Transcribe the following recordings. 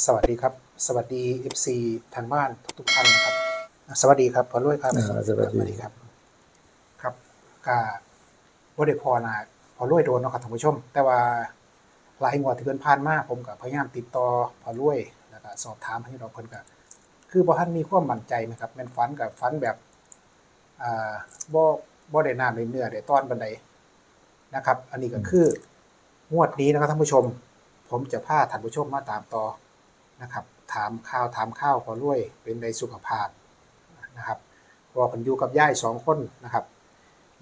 ครับสวัสดีครับ สวัสดี FC ทางบ้านทุกๆท่านครับอะสวัสดีครับพอรวยครับอ่าสวัสดีครับ ครับก็บ่ได้พอนะพอรวยโดนเนาะครับท่านผู้ชม แต่ว่าหลายงวดที่เพิ่นผ่านมาผมก็พยายามติดต่อพอรวยแล้วก็สอบถามให้เราเพิ่นก็คือบ่ทันมีความมั่นใจนะครับแม่นฝันกับฝันแบบอ่าบ่บ่ได้น้ำได้เนื้อได้ต้อนบันไดนะครับ อันนี้ก็คืองวดนี้นะครับท่านผู้ชม ผมจะพาท่านผู้ชมมาตามต่อ นะครับถามข่าวถามข้าวพอรวย เป็นในสุขภาพนะครับเพราะว่าผมอยู่กับย่ายสองคนนะครับ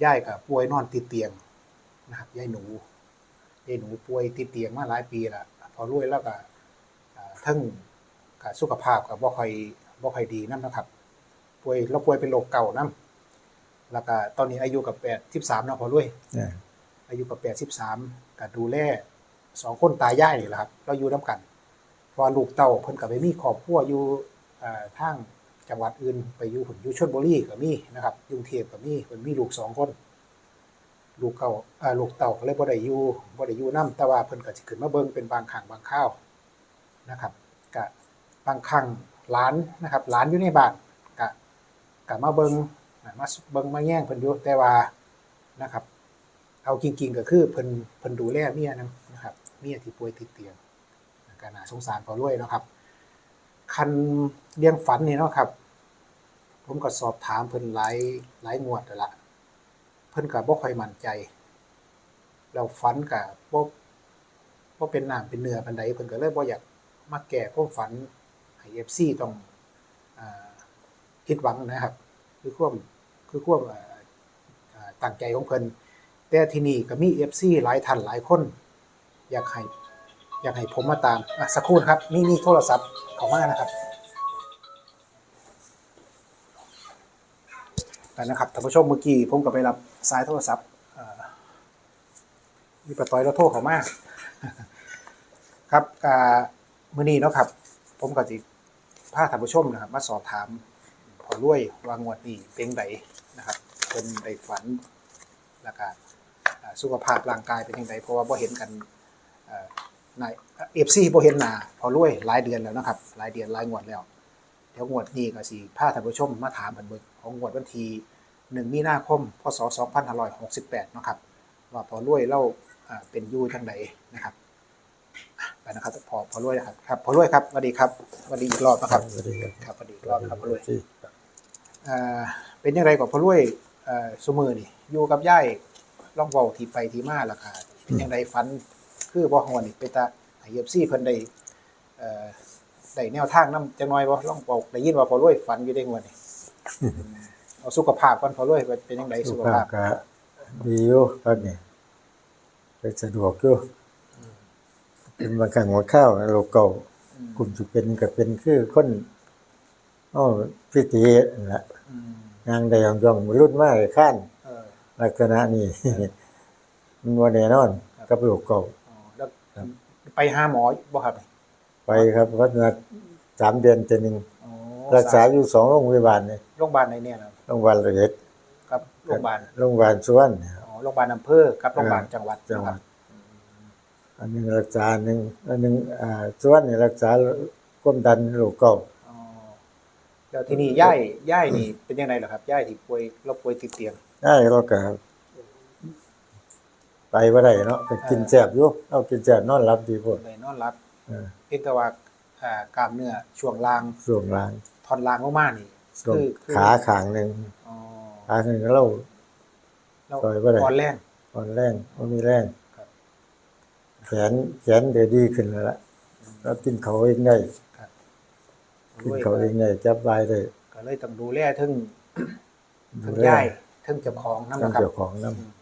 ย่ายกับป่วยนอนติดเตียงนะครับย่ายหนูย่ายหนูป่วยติดเตียงมาหลายปีและพอรวยแล้วก็อ่าทั้งกับสุขภาพกับบ่ค่อยบ่ค่อยดีนํนะครับ ป่วยเราป่วยเป็นโรคเก่านํแล้วก็ตอนนี้อายุกับ83เนาะพอรวยเนี่ยอายุกับแปดสิบสามก็ดูแลสองคนตายายนี่แหละครับ เราอยู่น้กันเพอลูกเต้าเพิ่นก็ไปมีครอบครัวอยู่ทางจังหวัดอื่นไปอยู่ผลอยู่ชลบุรีก็มีนะครับยุงเทพก็มีเพิ่นมีลูกสองคน ลูกเก่าอ่อลูกเต้าก็เลยบ่ได้อยู่บ่ได้อยู่นํแต่ว่าเพิ่นก็สิขึ้นมาเบิ่งเป็นบางครั้งบางคราวนะครับก็บางครั้งหลานนะครับหลานอยู่ในบ้านก็ก็มาเบิ่งมาเบิ่งมาแย่งเพิ่นอยู่แต่ว่านะครับ เอาจริงๆก็คือเพิ่นเพิ่นดูแลเมียนะนะครับเมียที่ป่วยติดเตียง ก็น่าสงสารพอรวยเนาะครับ คันเลี้ยงฝันนี่เนาะครับ ผมก็สอบถามเพิ่นหลายหลายงวดแล้วละเพิ่นก็บ่ค่อยมั่นใจแล้วฝันก็บ่บ่เป็นน้ำเป็นเนื้อปานใดเพิ่นก็เลยบ่อยากมาแก้ความฝันให้ FC ต้องอ่าผิดหวังนะครับ คือความคือความอ่าอ่าตั้งใจของเพิ่นแต่ที่นี่ก็มี FC หลายท่านหลายคน อยากให้ อยากให้ผมมาตามอะสักครู่นะครับนี่นี่โทรศัพท์ของมานะครับแต่นะครับท่านผู้ชมเมื่อกี้ผมก็ไปรับสายโทรศัพท์มีปะต้อยแล้วโทรเขามาก ครับอ่ามื้อนี้เนาะครับ ผมก็สิพาท่านผู้ชมนะครับ มาสอบถามพอรวยวางวดนี้เป็นไดนะครับเป็นไดฝันแล้วก็สุขภาพร่างกายเป็นยังไงเพราะว่าบ่เห็นกัน อในเอฟซีบ่เห็นหน้าพอรวยหลายเดือนแล้วนะครับหลายเดือนหลายงวดแล้วเดี๋ยวงวดนี้ก็สิพาท่านผู้ชมมาถามเพิ่นเบิ่งของงวดวันที่1มีนาคมพศ2568เนาะครับว่าพอรวยเราอ่าเป็นอยู่ทางใดนะครับอะไปนะครับพอพอรวยนะครับครับพอรวยครับสวัสดีครับสวัสดีอีกรอบนะครับสวัสดีครับครับสวัสดีอีกรอบครับพอรวยที่อ่าเป็นยังไงกับพ่อรวยเอ่อซุมือนี่อยู่กับย่ายล่องเว้าที่ไปที่มาล่ะค่ะเป็นยังไงฝัน คือบ่ฮอดนี่ไปตาให้เยบซี่เพิ่นได้เอ่อได้แนวทางนำจังน้อยบ่ล่องเว้าได้ยินว่าพ่อรวยฝันอยู่ได้งวดนี่เอาสุขภาพก่อนพ่อรวยว่าเป็นยังไงสุสุขขภาภาพพก็ดีอยู่ครับนี่ไปสะดวกอยู่เป็นบางครั้งหัวข้าวโลกเก่ากลุ่มที่เป็นก็เป็นคือคนอ้อพิธีนั่นแหละอืมงานใดย่องย่องรุ่นมากข้านเออลักษณะนี้มันว่าแน่นอนกับโลกเก่า อ๋อแล้วไปหาหมอบ่ครับไปครับวัดนัดสามเดือนเจอหนึ่งอ๋อรักษาอยู่สองโรงพยาบาลเนี่ยโรงพยาบาลไหนเนี่ยนะโรงพยาบาลละเอียดครับโรงพยาบาลโรงพยาบาลสวนเนี่ยอ๋อโรงพยาบาลอำเภอกับโรงพยาบาลจังหวัดจังหวัดนะครับอันหนึงรักษาอันหนึ่งอันหนึ่งอ่าส่วนนี่รักษาความดันโรคเก่าอ๋อแล้วที่นี่ย่ายย่ายนี่เป็นยังไงเหรอครับย่ายที่ป่วยเราป่วยติดเตียงได้เราก็ ไปว่าได้เนาะก็กินแซ่บอยู่เอากินแซ่บนอนหลับดีโพดเลยนอนรับเออเพียงแต่ว่าอ่ากล้ามเนื้อช่วงล่างส่วงล่างท่อนล่างลงมานี่ส่วงคือคือขาข้างหนึงอ๋อขาข้างหนึงเราแล้วซอยบ่ได้อ่อนแรงอ่อนแรงบ่มีแรงครับแขนแขนเดี๋ยวดีขึ้นแล้วล่ะเรากินเขาวเองได้ครับกินเขาวเองได้จับบายได้ก็เลยต้องดูแลทั้งดูทั้งแลย่ายทั้งเจ้าของนั่นทั้งนะครับเจ้าของนำอืมต้อง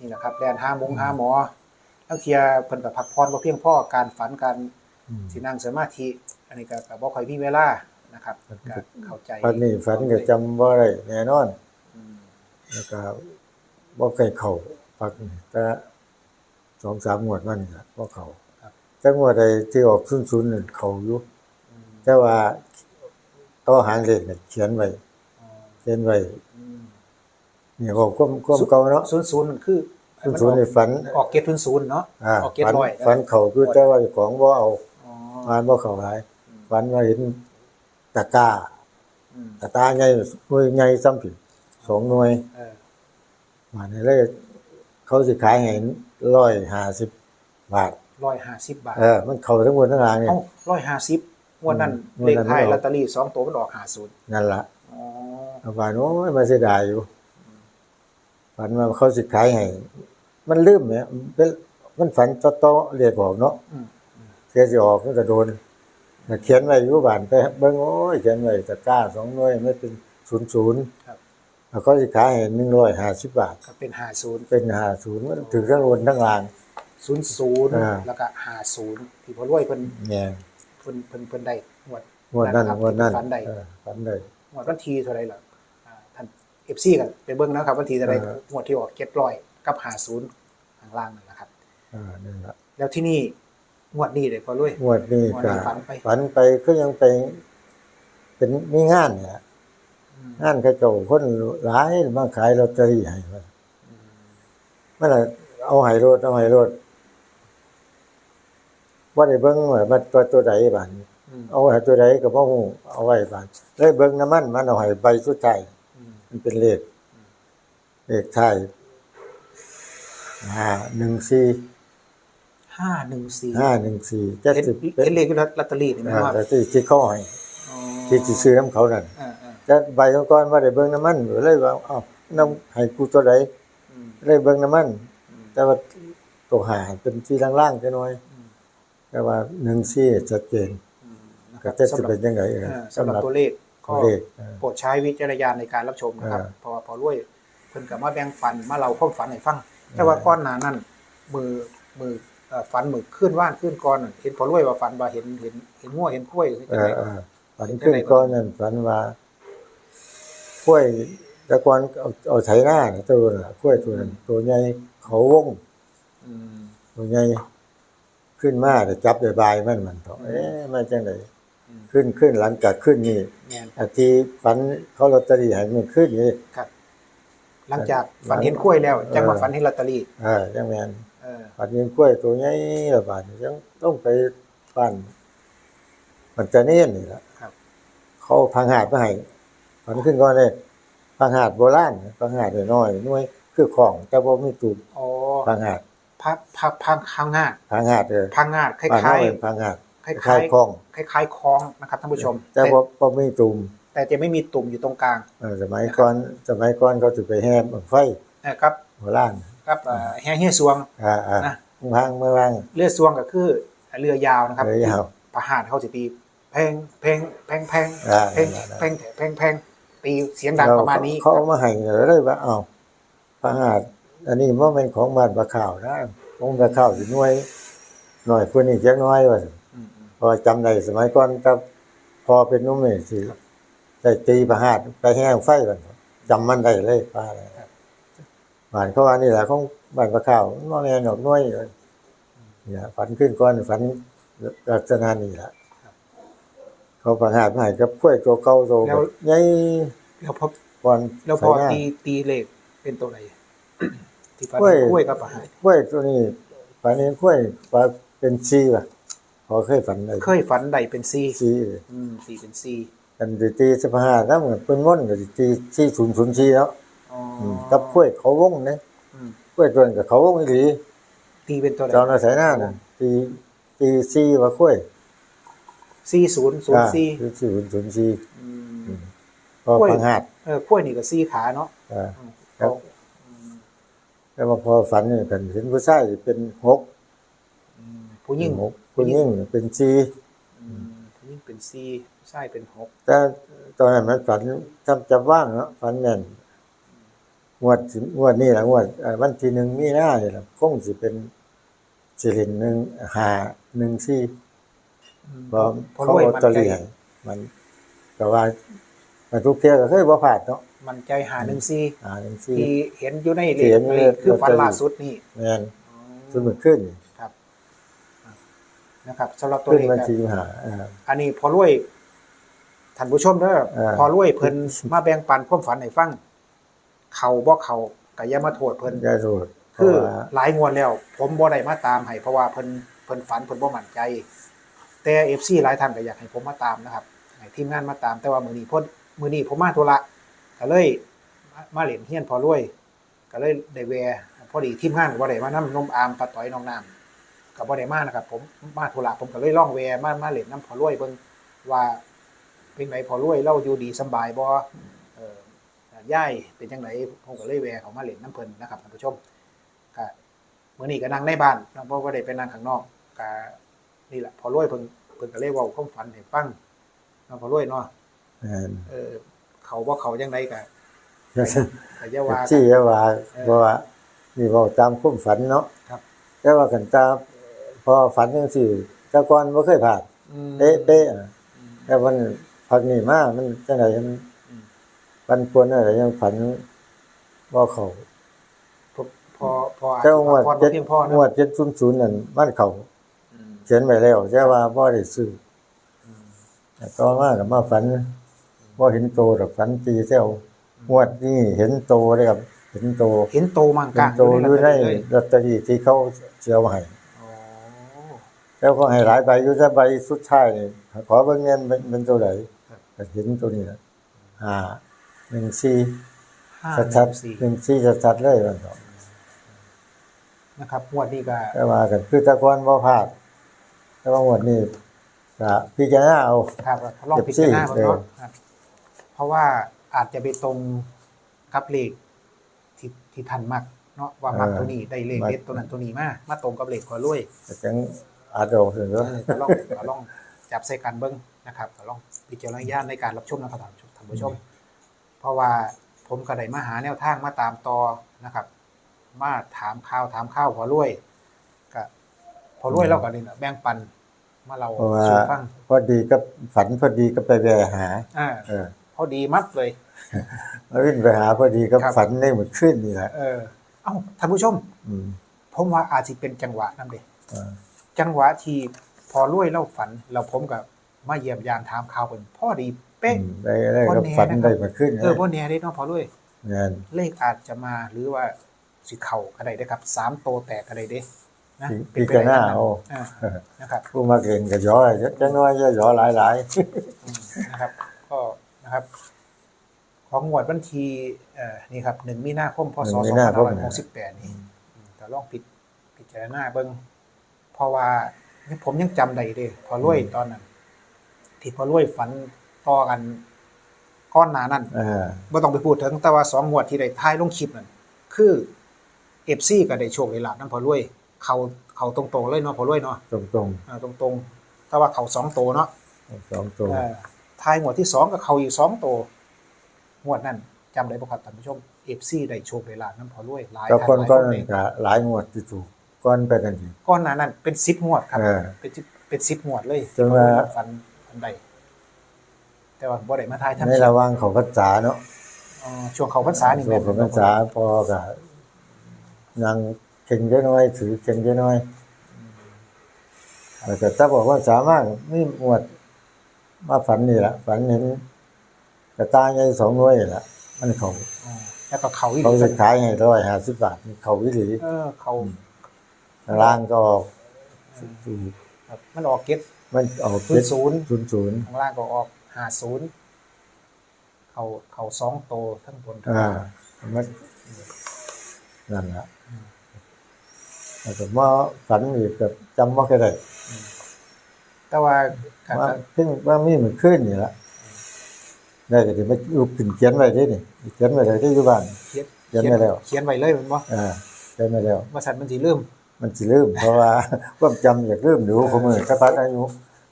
นี่แหละครับแลนหาหมงหาหมอทั้งเทียเพิ่นก็พักผ่อนบ่เพียงพอการฝันการอืมสินั่งสมาธิอันนี้ก็ก็บ่ค่อยมีเวลานะครับก็เข้าใจฝันนี่ฝันก็จำบ่ได้แน่นอนอืมแล้วก็บ่เคยเข้าพักนี่แต่สองสามงวดมานี่ล่ะบ่เข้าครับแต่งวดใดที่ออก00นั่นเข้าอยู่อืมแต่ว่าตัวหางเลขน่ะเขียนไว้อ๋อเขียนไว้อืม นี่บอกความความเก่าเนาะศูนย์ศูนย์มันคือ00นี่ฝันออกเกตศูนย์ศูนย์เนาะอ่าออกเกตฝันร้อยฝันเข้าคือแต่ว่าเจ้าของบ่เอาอ๋อเอวานบ่เข้าหลายฝันว่าเห็นตะกร้าอืมตะตาใหญ่หน่วยใหญ่ซ้ำผิดสองหน่วยเออมาในเลยเขาสิขายให้ร้อยห้าสิบบาทร้อยห้าสิบบาทเออมันเข้าทั้งหมดทั้งรางเนี่ยเอ้าร้อยห้าสิบงวดนั้นอืมเลขงวดนั้นท้ายไม่ออกลอตเตอรี่สองตัวมันออกห้าศูนย์นั่นล่ะอ๋อเอาว่าโอ้ยมาเสียดายอยู่ ฝันว่าเขาสิขายให้มันลืมเนี่ยเป็นมันฝันต่อๆเรียกออกเนาะอืมเสียสิออกมันก็โดนแต่เขียนไว้อยู่บ้านไปเบิ่งโอ้ยเขียนไว้ตะกร้าสองหน่วยไม่เป็นศูนย์ศูนย์ครับแล้วเขาสิขายให้หนึ่งร้อยห้าสิบบาทก็เป็นห้าศูนย์เป็นห้าศูนย์มันถึงทั้งบนทั้งล่างศูนย์ศูนย์อ่าแล้วก็ห้าศูนย์ที่พอรวยเพิ่นเนี่ยเพิ่นเพิ่นเพิ่นได้งวดงวดนั้นนะครับงวดนั้นฝันใดเออฝันได้งวดวันที่เท่าไหร่ล่ะ อ่าท่านเอฟซีกันไปเบิ่งนะครับวันที่เท่าไหร่เอองวดที่ออกเจ็ดร้อยกับห้าศูนย์ข้างล่างนั่นแหละครับอ่านั่นล่ะแล้วที่นี่งวดนี้เลยพอรวยงวดนี้งวดก็นี้ฝันไปฝันไปก็ยังไป เป็นมีงานเนี่ยอืมงานกระโจาคนหลายมาขายลอตเตอรี่ให้มันมันน่ะเอาให้รถเอาให้รถว่าได้เบิ่งว่ามันตัวตัวใดบ้านอืมเอาให้ตัวใดก็บ่ฮู้เอาไว้บ้านเลยเบิ่งน้ำมันมันเอาให้ใบสุดท้ายอื มมันเป็นเลข เลขท้ายห้าหนึ่งสี่ห้าหนึ่งสี่ห้าหนึ่งสี่จะเห็นสิเป็เห็นนเลขอยู่ลอตเตอรี่นี่ไหมอ่าว่าแต่ที่ที่เขาให้อ๋อที่สิซื้อน้ำเขานั่นอ่าอ่าจะใบก่อนว่าได้เบิ่งน้ำมันเลยว่าเอ้าน้ำให้กูตัวใดอืมเลยเบิ่งน้ำมันอืมแต่ว่าตัวหาเป็นที่ล่างๆจังหน่อยอืมแต่ว่าหนึ่งสี่ชัดเจนอืมนะคก็รับจะสำสิหรับเป็นจังไดเออเออสำหรับตัวเลข ก็ตัวเลขเออโปรดใช้วิจารณญาณในการรับชมนะครับเออเพราะว่าพอรวยเพิ่นก็มาแบ่งปันมาเล่าความฝันให้ฟัง แต่ว่าก้อนหนานั้นมือมือเอ่อฝันมือขึ้นว่านขึ้นก้อนนั่นเห็นพอรวยว่าฝันว่าเห็นเห็นเห็นงัวเห็นกล้วยหรือเอจังไดอเออฝันขึ้นก้อนนั่นฝันว่ากล้วยแต่ก่อนเอาเอาไถหน้าน่ะตัวน่ะกล้วยตัวนั้นตัวใหญ่เขาวงอืมตัวใหญ่ขึ้นมาแต่จับได้บายมันมันเถาะเอ๊ะมันจังไดอืม ขึ้นขึ้นหลังจากขึ้นนี่แม่นอาที่ฝันเขาลอตเตอรี่ให้มันขึ้นนี่ครับ หลังจากฝันเห็นกล้วยแล้วจังมาเออฝันเห็นลอตเตอรี่เออจังแม่นเออฝันเห็นกล้วยตัวใหญ่ละบาดนี้ยังต้องไปฝันมันจะเน้นนี่ล่ะครับเขาพังหาดมาให้ฝันขึ้นก่อนเลยพังหาดโบราณพังหาดน้อยๆหน่วยคือของแต่บ่มีตูบอ๋อพังหาดพักพักพังพังงาดพังหาดเออพังงาดคบ้านล้าเฮายเป็นพังหาดๆค ล้ายคล้ายๆของๆคล้ายๆคล้องนะครับท่านผู้ชม แต่บ่บ่มีตูมแต่จะไม่มีตุ่มอยู่ตรงกลางเออสมัยก่อนสมัยก่อนเขาสิไปแห่บั้งไฟนะครับโบราณครับเอ่อแห่เฮียสวงอ่าอ่านะวางเมื่อวางเรือสวงก็คือเรือยาวนะครับเรือยาวประหารเขาสิตีแพงแพงแพงแพงอ่าแพงแพงแพงแพงตีเสียงดังประมาณนี้เขาเอามาให้เลยว่าเอ้าพระหาดอันนี้บ่แม่นของบ้านปลาข่าวนะของปลาข่าวสิหน่วยหน่อยคนนี้จักหน้อยว่าซั่นอืมอืมเพอจำได้สมัยก่อนกับพอเป็นหนุ่มนี่สิได้ตีพระหาดไปแห้งไฟกันจำมันได้เลยป้าเลยบ้านเขาว่านี่แหละของบ้านปลาข่าวมันบ่แม่นดอกหน่วยเลยเนี่ยฝันขึ้นก่อนฝันลักษณะนี้ล่ะเขาพระหาดมาให้กับกล้วยตัวเก่าโตแบบใหญ่แล้วพอก่อนแล้วพอใส่หน้าตีตีเลขเป็นตัวไหนที่ฟันกล้วยกล้วยกับประหารกล้วยตัวนี้ฝันเห็นกล้วยว่าเป็นซีป่ะ พอเคยฝันเลยเคยฝันใดเป็นซีซีอืมซีเป็นซีกันสิตีสิบห้าแล้วเหมือนเป็นม่อนก็สิตีซีศูนย์ศูนย์ซีแล้วอ๋ออืมกับกล้วยเขาวงเนี่ยอืมกล้วยตัวนี้กับเขาวงอีหลีตีเป็นตัวไหนเจ้าหน้าสายหน้าน่ะตีตีซีว่ากล้วยซีศูนย์ศูนย์ซีอ่าศูนย์ศูนย์ซีอืมพอกล้วยพังหาดเออกล้วยนี่ก็ซีขาเนาะอ่าอืมครับอืมแล้วมาพอฝันนี่กันเห็นผู้ชายเป็นหกอืมผู้หญิงหก ผู้หญิงเป็นซีอืมผู้หญิงเป็นซีใช่เป็นหกแต่ตอนนั้นมันฝันจำจำว่างเนาะฝันแม่นงวดสิงวดนี่แหละงวดเอ่อวันที่หนึ่งมีหน้านี่แหละคงสิเป็นสิรินหนึ่งหาหนึ่งสี่อืมเพราะพอเขารวยเอามันตัวใจเลียงมันก็ว่ามันทุกเที่ยวก็เคยบ่พลาดเนาะมันใจหาหนึ่งซีหาหนึ่งสี่ที่เห็นอยู่ในเลที่เห็นอยู่ในขคือฟันลอตเตอรี่ล่าสุดนี่แม่นจนมันขึ้นครับ นะครับสำหรับตัวขึ้นเลขมานะทีหาอ่า อันนี้พอรวยท่านผู้ชมเด้อเออ พอรวยเพิ่นมาแบ่งปันความฝันให้ฟังเขาบ่เขาก็อย่ามาโทษเพิ่นยาสูตรเพคืราะอว่าหลายงวดแล้ว ผมบ่ได้มาตามให้เพราะว่าเพิ่นเพิ่นฝันเพิ่นบ่มั่นใจ แต่ FC หลายท่านก็อยากให้ผมมาตามนะครับให้ทีมงานมาตามแต่ว่ามื้อนี้พอมื้อนี้ผมมาธุระก็เลยมามาเล่นเฮียนพอรวย ก็เลยได้แวะพอดีทีมงานก็บ่ได้มานำนมอามปลาต้อยน้องน้ำ ก็บ่ได้มานะครับ ผมมาธุระผมก็เลยล่องแวะมามาเล่นน้ำพอรวยเบิ่งว่าเป็นไงพอรวยเราอยู่ดีสำบายบ่เอ่อย่ายเป็นจังไดผมก็เลยแวะเขามาเล่นน้ำเพิ่นนะครับท่านผู้ชมก็มื้อนี้ก็นั่งในบ้านเนาะบ่บ่ได้ไปนั่งข้างนอกก็นี่แหละพอรวยเพิ่นเพิ่นก็เลยเว้าความฝันให้ฟังเนาะพอรวยเนาะแม่นเออ เขาบ่เขาจังไดก็ก็ก็อย่าว่ากันที่ว่าเพราะว่านี่เว้าตามความฝันเนาะครับแต่ว่ากันตาม พอฝันจังซี่แต่ก่อนบ่เคยผ่านอืมเป๊ะๆอะแต่วันพักนี้มามันจังไดมันอืมปันปวนอะไรยังฝันบ่เข้าพอพอพออาจแต่จะว่างวดพอเจ็ดเพียงพองนะวด700นั่นมันเข้าอืมเขียนไว้แล้วแต่ว่าบ่ได้ซื้อแต่ต่อมาก็มาฝันบ่เห็นโตดอกฝันตีแซวงวดนี้เห็นโตเลยครับ เห็นโต เห็นโตมังเห็กานโตอยู่ในเลยลอตเตอรี่ที่เขาเสียวมาให้อ๋อ แล้วก็ให้หลายใบอยู่แต่ใบสุดท้ายนี่ขอเบิ่งเงินเป็นเป็นตัวใดก็เห็นตัวนี้ล่ะห้าหนึ่งสี่ห้าชัดหนึ่งๆหสี่นึ่งสี่ชัดๆเลยมันก็นะครับงวดนี้ก็แต่ว่ากันคือแตะกอนบ่พลาดแต่ว่างวดนี้ก็พิจารณาเอาครับลองพิจารณาเก็บซี่เนาะครับเพราะว่าอาจจะไปตรงกับเลขที่ที่ทันมักเนาะว่ามักตัวนี้ได้เลขเด็ดตัวนั้นตัวนี้มามาตรงกับเลขขอรวยก็จัง อาจเอาถึงเอเนาะอก็ลองก็ลองจับใส่กันเบิ้งนะครับก็ลองพิจารณาญาณในการรับชมนะครับท่านผู้ชม เพราะว่าผมก็ได้มาหาแนวทางมาตามต่อนะครับ มาถามข่าวถามข้าวพอรวยก็พอรวยเราก็นี่นะแบ่งปันมาเราเพราะว่าสู่ฟังพอดีก็ฝันพอดีก็ไปแวะหา อ่าเออพอดีมัดเลย แล้ววิ่งไปหาพอดีก็ครับ ฝันได้หมดขึ้นนี่แหละเออ เอ้าท่านผู้ชม อืมผมว่าอาจจะเป็นจังหวะนั่นเด็เออ จังหวะที่พอรวยเล่าฝัน เราผมกับมาเยี่ยมยามถามข่าวเป็นพ่อดีเป๊ะอืมได้ได้คนก็แน่ฝันนะครับได้หมดขึ้นเออพ่อแน่ได้เนาะพอรวยงานเลขอาจจะมาหรือว่าสิเข่าก็ได้เด้อครับสามโตวแตกก็ได้เด้นะพิไปจารณาได้เอาอ่านะครับผู้มาเก่งก็ย่อจังน้อยย่อหลายหลายอืมนะครับ ก็นะครับ ของงวดบัญชีเอ่อนี่ครับหนึ่งมีนาคมพศสองพันห้าร้อยหกสิบแปดนี่อืมแต่ลองพิพิจารณาเบิ้งเพ ราะว่าผมยังจำได้เด้พอรวยตอนนั้น ที่พอรวยฝันต่อกันก้อนหนานั่นเออไม่ต้องไปพูดถึงแต่ว่าสองงวดที่ได้ท้ายลงคลิปนั่นคือเอฟซีก็ได้โชคได้ลาบนั่นพอรวย เขาเขาตรงๆเลยเนาะพอรวยเนาะตรงตรงอ่าตรงๆแต่ว่าเขาสองโตวเนาะๆสองตัวเออท้ายงวดที่สองก็เขาอีกสองโตวงวดนั้นจำได้บ่ครับท่านผู้ชมเอฟซีได้โชคได้ลาบนั่นพอรวยหลายก็ท่าคนหลายก็คนเลยก็หลายงวดที่ถูก ก้อนไปนั่นเองก้อนหนานั้นเป็นสิบงวดครับเออเป็นสิบเป็นสิบงวดเลยจนว่า ฟันฟันใดแต่ว่าบ่ได้มาทายทำในคลิระปหว่างเขาพรรษาเนาะอ๋อช่วงเขาพรรษานี่ช่แม่วนงเขาพรรษาพอก็นางเข่งเยอะน้อย ถือเข่งเยอะน้อยแต่ถ้าบอกว่าสามารถนี่หมวดมาฝันนี่แหละฝันเห็นกระตายไงสองหน้วยแหละมันเขาอ๋อแล้วก็เขาอีกเขาจะขายให้ร้อยห้าสิบบาทนี่เขาวิถีเออเขาข้าง ล่างก็ออกสี่ครับมันออกเก็ตมันออกศูนย์ศูนย์ศูนย์ศูนย์ข้างล่างก็ออกห้าศูนย์เขาเขาสองโตทั้งบนทั้งอ่าล่างมันนั่นแหละแต่ผมว่าฝันอีกแบบจำว่าก็ได้แต่ว่าก็ว่าก็เพิ่งว่ามีเหมือนขึ้นนี่ละได้ก็ถึงมาลูกขึ้นเขียนไว้ได้นี่เขียนไว้เลยที่อยู่บ้านเขียนเขียนไว้แล้ว เขียนไว้เลยมันบ่อ่าเขียนไว้แล้วว่าสัตว์มันสิลืม มันสิลืมเพราะว่าความจำอยากลืมดูผมมือถ้าพัดอายุ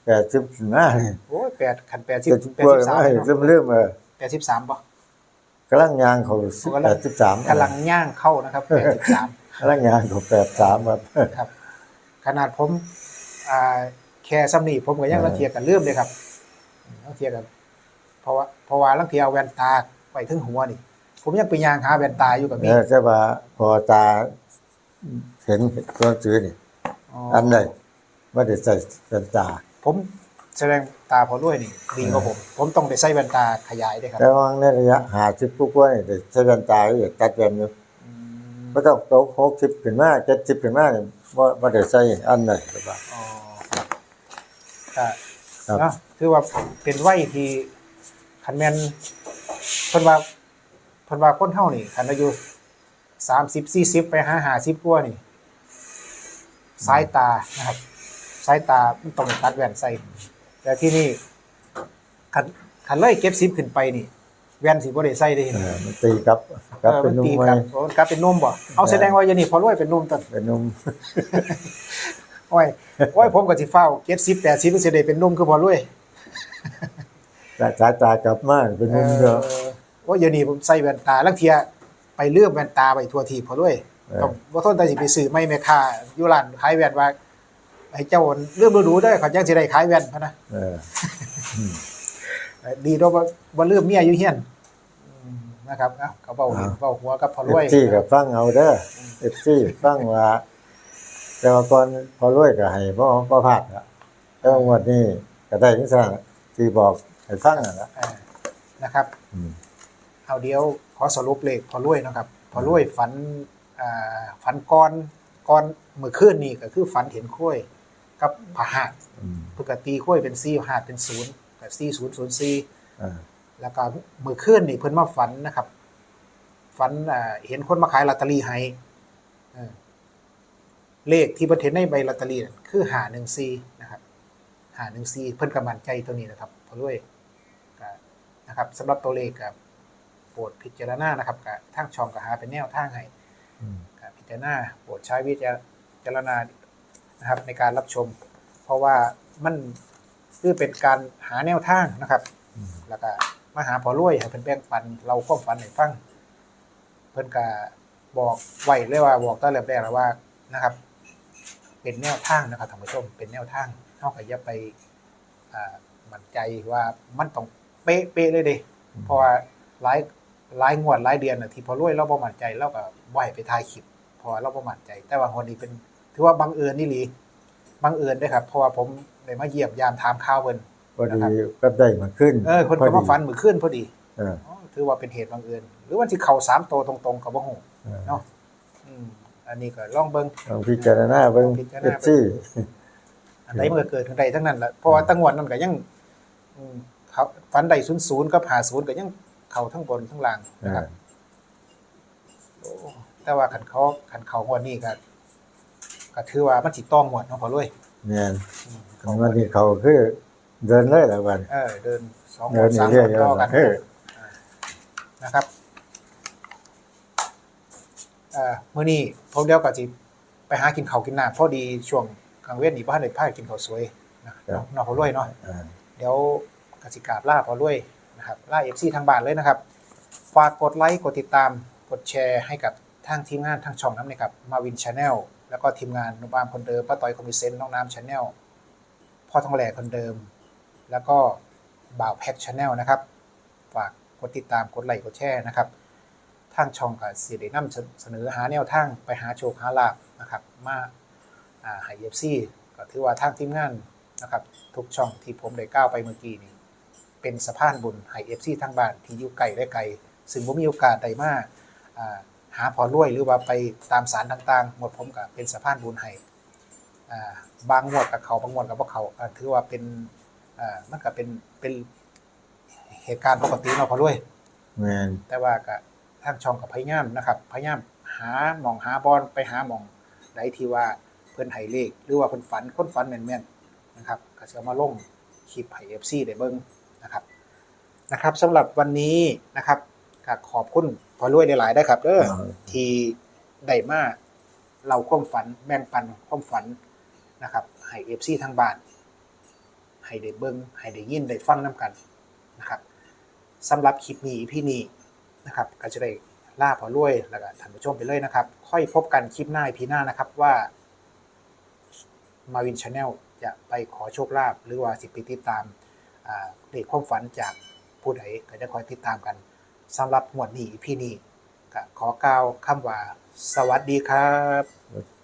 แปดสิบถึงห้าเนี่ยโอ้ยแปดขันแปดสิบจะแปดกลัวสิบสามไม่ลืมลืมเออแปดสิบสามป่ะกำลังยางเขาสิบกำลัแปงดสิบสามกำลังย่างเข้านะครับแปดสิบสามกำลังยางเขาแปดสามครับครับขนาดผมอ่าแค่ซ้ำนี่ผมก็ยังเออลังเทียกันลืมเลยครับลังเทียกันเพราะว่าเพราะว่าลังเทียเอาแว่นตาไปถึงหัวนี่ ผมยังไปยางหาแว่นตาอยู่กับมีเออจะว่าพอตา เห็นตัวจืดนี่อันไหนว่าได้ใส่แว่นตา ผมแสดงตาพอด้วยนี่ดีกว่าผม ผมต้องได้ใส่แว่นตาขยายด้วยครับแต่ว่าในระยะหาสิบปุ๊บว่านี่ได้ใช้แว่นตาอยู่ตัดแว่นอยู่อืมไม่ต้องโตหกสิบขึ้นมาเจ็ดสิบขึ้นมาเนี่ยว่าว่าได้ใส่อันไหนหรือเปล่าอ๋อครับขก็ครับเนาะถือว่าเป็นวัยที่คันแม่นเพิ่นว่าเพิ่นว่าคนเฮานี่คันอายุ30 40ไปหา50กว่านี่ สายตานะครับสายตามันต้องตัดแว่นใส่แต่ที่นี่คันคันเลยเก็บ10ขึ้นไปนี่ แว่นสิบ่ได้ใส่เด้เออมันตีกลับกลับเป็นนุ่มตีไว้กลับโอ้กลับเป็นนุ่มบ่เอาแสดงว่าอย่างนี้พอรวยเป็นนุ่มต้นเป็นนุ่มโอ้ยโอ้ยผมก็สิเฝ้า70 80มันสิได้เป็นนุ่มคือพอรวยแต่สายตากลับมาเป็นนุ่มเด้อเออโอ้ยเดี๋ยวนี้ผมใส่แว่นตาลังเทียไปเลื่อมแว่นตาไปทั่วทีพอด้วยเออ ต้องบ่ทนแต่สิไปซื้อไม่แม่ค้าอยู่ร้านขายแว่นว่าให้เจ้าเลื่อมดูๆเด้อเขาจังสิได้ขายแว่นพะนะเออเออดีเนาะบ่บ่ลืมเมียอยู่เฮียนอืมนะครับเอ้าก็เว้าเล่นเว้าหัวกับพอรเอวยฟซีกับฟังเอาเด้อเอฟซีฟังว่า แต่ว่าก่อนพอรวยก็ให้บ่บ่พลาดละแต่ว่างวดนี้ก็ได้จังซั่นที่บอกให้ฟังนั่นล่ะเออนะครับอืมเอาเดี๋ยวขอสรุปเลขพอรวยนะครับ พอรวยฝันอ่า ฝันก่อนก่อนเมื่อคืนนี้ก็คือฝันเห็นข้อยกับผาหาดอืมปกติข้อยเป็น4หาดเป็น0กับ4004อ่าแล้วก็มื้อคืนนี่เพิ่นมาฝันนะครับ ฝันอ่าเห็นคนมาขายลอตเตอรี่ให้เออเลขที่เพิ่นเห็นในใบลอตเตอรี่นั่นคือ514นะครับ514เพิ่นก็มั่นใจตัวนี้นะครับพอรวยก็นะครับสำหรับตัวเลขก็โปรดพิจารณานะครับก็ทางช่องก็หาเป็นแนวทางให้อืมก็ พิจารณาโปรดใช้วิจารณานะครับในการรับชม เพราะว่ามันคือเป็นการหาแนวทางนะครับ แล้วก็มาหาพอรวยให้เพิ่นแบ่งปัน เราความฝันให้ฟังเพิ่นก็บอกไว้เลยว่าบอกตั้งแต่แรกแล้วว่านะครับ เป็นแนวทางนะครับท่านผู้ชม เป็นแนวทางเฮาก็อย่าไปอ่ามั่นใจว่ามันต้องเป๊ะๆเลยเด้เพราะว่าหลาย หลายงวดหลายเดือนน่ะที่พอรวยเราบ่มั่นใจเราก็บ่ให้ไปถ่ายคลิปเพราะว่าเราบ่มั่นใจ แต่ว่างวดนี้เป็นถือว่าบังเอิญนี่หลีบังเอิญเด้อครับเพราะว่าผมได้มาเยี่ยมยามถามข่าวเพิ่นพอดีก็ได้มาขึ้นเออคนก็มาฝันมื้อคืนพอดีเอออ๋อถือว่าเป็นเหตุบังเอิญหรือว่าที่เข่าสามโตวตรงๆกับบ่ฮู้เออเนาะอืมอันนี้ก็ลองเบิ่งลองพิจารณาเบิ่งพิจารณาเอเบิ่ฟงซีอันใดมันก็เกิดขึ้นได้ทั้งนั้นแหละเพราะว่าตั้งวันนั้นก็ยังอืมเขาฝันได้00กับ50ก็ยัง เข้าทั้งบนทั้งล่างนะครับโอ้แต่ว่าคันเขาคันเขางวดนี้ก็ก็ถือว่ามันสิต้องหมดเนาะพอรวยแม่นอืมของวันนี้เขาคือเดินเลยละวันเออเดินสองหมเดิดนสามหมเรื่อยดๆต่อกันเออนะครับเอ่อมื้อนี้ผมเดียวก็สิไปหากินข้าวกินน้ำพอดีช่วงกลางเว้นนี่บ่ทันได้พากินข้าวสวยนะครับเนาะพอรวยเนาะอ่าเดี๋ยวกสิกราบลาพอรวย นะครับลา FC ทางบ้านเลยนะครับ ฝากกดไลค์กดติดตามกดแชร์ให้กับทางทีมงานทางช่องน้ำนะครับมาวินชาแนลแล้วก็ทีมงานนุบามคนเดิมป้าต้อยคอมมิเซนต์น้องน้ำชาแนลพ่อทองแหล่คนเดิม แล้วก็บ่าวแพ็กชาแนลนะครับ ฝากกดติดตามกดไลค์กดแชร์นะครับทางช่องกับสิริน้ำเสนอหาแนวทางไปหาโชคหาลาบนะครับมาอ่าหายเอฟซีก็ถือว่าทางทีมงานนะครับ ทุกช่องที่ผมได้ก้าวไปเมื่อกี้นี้ เป็นสะพานบุญใหายเอฟซีทางบ้านที่อยู่ไกลและไกลซึ่งผมมีโอกาสได้มาอ่าหาพอรวยหรือว่าไปตามสารต่างๆ หมดผมก็เป็นสะพานบุญให้อ่าบางงวดกับเขาบางงวดกับพวกเขาอ่าถือว่าเป็นอ่ามันก็เป็นเป็นเหตุการณ์ปกติเนาะพอรวยแม่นแต่ว่าก็ทางช่องกับพยายามนะครับพยายามหาหมองหาบอลไปหาหมองใดที่ว่าเพิ่นให้เลข หรือว่าเพิ่นฝันคนฝันแม่นๆนะครับก็จะเอามาลงคลิปให้ FC ได้เบิ่ง นะครับนะครับสำหรับวันนี้นะครับก็ขอบคุณพอรวยหลายๆได้ครับเด้อที่ได้มาเราความฝันแบ่งปันความฝันนะครับให้ FC ทางบ้าน ให้ได้เบิ่งให้ได้ยินได้ฟังนํกันนะครับสำหรับคลิปนี้พี่นี้นะครับ ก็จะได้ล่าพอรวยแล้วก็ท่านผู้ชมไปเลยนะครับ ค่อยพบกันคลิปหน้าพีหน้านะครับว่ามาวินชาแนลจะไปขอโชคลาภหรือว่าสิไปติดตามอ่า เลขความฝันจากผู้ใดก็จะคอยติดตามกันสำหรับหมวดนี้พี่นี้ก็ขอกล่าวคำว่า สวัสดีครับ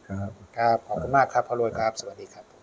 ครับ ครับ ขอบคุณมากครับพอรวยครับ สวัสดีครับ